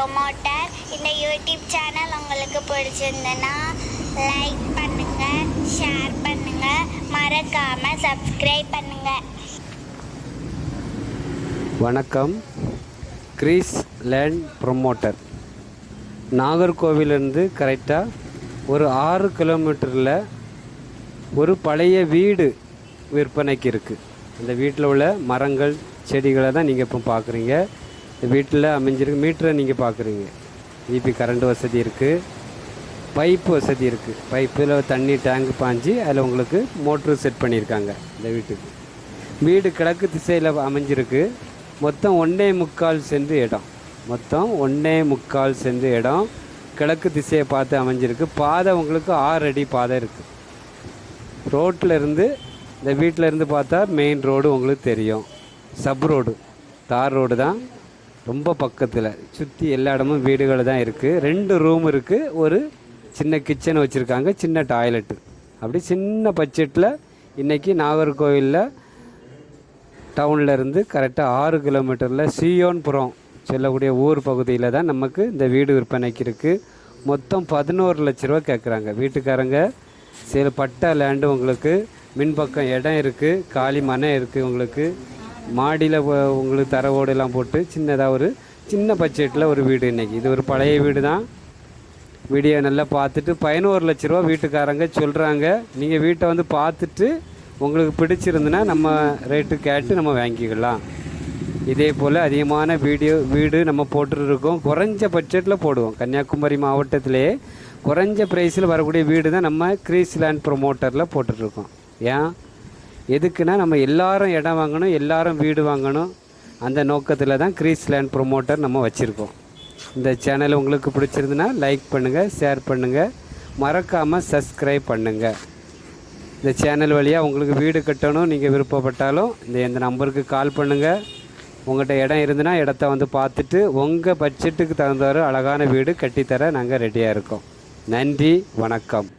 Promoter இந்த YouTube channel உங்களுக்கு பிடிச்சிருந்ததுன்னா லைக் பண்ணுங்க ஷேர் பண்ணுங்க. மறக்காம சப்ஸ்கிரைப் பண்ணுங்க. வணக்கம். கிரீஸ் லேண்ட் ப்ரொமோட்டர் நாகர்கோவிலிருந்து கரெக்டாக ஒரு ஆறு கிலோமீட்டரில் ஒரு பழைய வீடு விற்பனைக்கு இருக்குது அந்த வீட்டில் உள்ள மரங்கள் செடிகளை தான் நீங்கள் இப்போ பார்க்குறீங்க வீட்டில் அமைஞ்சிருக்கு. மீட்டரை நீங்கள் பார்க்குறீங்க. இபி கரண்ட் வசதி இருக்குது பைப்பு வசதி இருக்குது பைப்பில் தண்ணி டேங்க் பாஞ்சு அதில் உங்களுக்கு மோட்ரு செட் பண்ணியிருக்காங்க இந்த வீட்டுக்கு. வீடு கிழக்கு திசையில் அமைஞ்சிருக்கு. மொத்தம் ஒன்றே முக்கால் சென்று இடம். மொத்தம் ஒன்றே முக்கால் சென்று இடம். கிழக்கு திசையை பார்த்து அமைஞ்சிருக்கு. பாதை உங்களுக்கு ஆறு அடி பாதை இருக்குது ரோட்டில் இருந்து இந்த வீட்டில் இருந்து பார்த்தா மெயின் ரோடு உங்களுக்கு தெரியும். சப் ரோடு தார் ரோடு தான். ரொம்ப பக்கத்தில். சுற்றி எல்லா இடமும் வீடுகள் தான் இருக்குது ரெண்டு ரூம் இருக்குது ஒரு சின்ன கிச்சன் வச்சுருக்காங்க. சின்ன டாய்லெட்டு அப்படி சின்ன பட்ஜெட்டில் இன்றைக்கி நாகர்கோவிலில் டவுனில் இருந்து கரெக்டாக ஆறு கிலோமீட்டரில் சியோன்புரம் சொல்லக்கூடிய ஊர் பகுதியில் தான் நமக்கு இந்த வீடு விற்பனைக்கு இருக்குது மொத்தம் பதினோரு லட்ச ரூபா கேட்குறாங்க வீட்டுக்காரங்க சில பட்டா லேண்டு உங்களுக்கு. மின்பக்கம் இடம் இருக்குது காலி மனை இருக்குது உங்களுக்கு. மாடியில் உங்களுக்கு தர ஓடெல்லாம் போட்டு சின்னதாக ஒரு சின்ன பட்ஜெட்டில் ஒரு வீடு இன்றைக்கி இது ஒரு பழைய வீடு தான் வீடியோ நல்லா பார்த்துட்டு பதினோரு லட்ச ரூபா வீட்டுக்காரங்க சொல்கிறாங்க நீங்கள் வீட்டை வந்து பார்த்துட்டு உங்களுக்கு பிடிச்சிருந்துன்னா நம்ம ரேட்டு கேட்டு நம்ம வாங்கிக்கலாம். இதே போல் அதிகமான வீடியோ வீடு நம்ம போட்டுருக்கோம். குறைஞ்ச பட்ஜெட்டில் போடுவோம். கன்னியாகுமரி மாவட்டத்திலே குறைஞ்ச ப்ரைஸில் வரக்கூடிய வீடு தான் நம்ம கிரீஸ் லேண்ட் ப்ரொமோட்டரில் போட்டுட்ருக்கோம் ஏன்? எதுக்குன்னா நம்ம எல்லாரும் இடம் வாங்கணும் எல்லாரும் வீடு வாங்கணும். அந்த நோக்கத்தில் தான் கிரீஸ் லேண்ட் ப்ரொமோட்டர் நம்ம வச்சுருக்கோம். இந்த சேனல் உங்களுக்கு பிடிச்சிருந்துன்னா லைக் பண்ணுங்கள் ஷேர் பண்ணுங்கள் மறக்காமல் சப்ஸ்கிரைப் பண்ணுங்கள் இந்த சேனல் வழியாக உங்களுக்கு வீடு கட்டணும் நீங்கள் விருப்பப்பட்டாலும் இந்த இந்த நம்பருக்கு கால் பண்ணுங்கள் உங்கள்கிட்ட இடம் இருந்துன்னா இடத்த வந்து பார்த்துட்டு உங்கள் பட்ஜெட்டுக்கு தகுந்தவாறு அழகான வீடு கட்டித்தர நாங்கள் ரெடியாக இருக்கோம். நன்றி வணக்கம்.